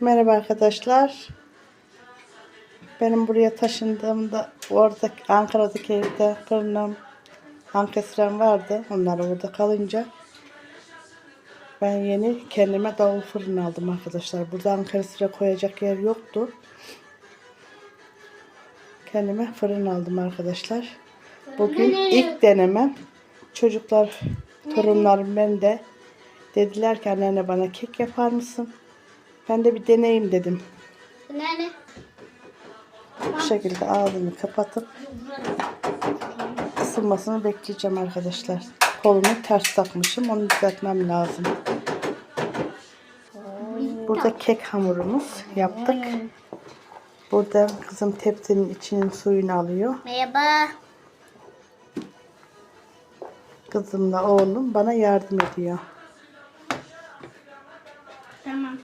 Merhaba arkadaşlar. Benim buraya taşındığımda orada Ankara'daki evde fırınım, ankestren vardı. Onlar orada kalınca ben yeni kendime davul fırın aldım arkadaşlar. Burada ankestre koyacak yer yoktu. Kendime fırın aldım arkadaşlar. Bugün ilk denemem. Çocuklar, torunlarım ben de dediler ki anneanne bana kek yapar mısın? Ben de bir deneyim dedim. Nene. Bu şekilde ağzını kapatıp ısınmasını bekleyeceğim arkadaşlar. Kolumu ters takmışım. Onu düzeltmem lazım. Burada kek hamurumuz yaptık. Burada kızım tepsinin içinin suyunu alıyor. Merhaba. Kızımla oğlum bana yardım ediyor.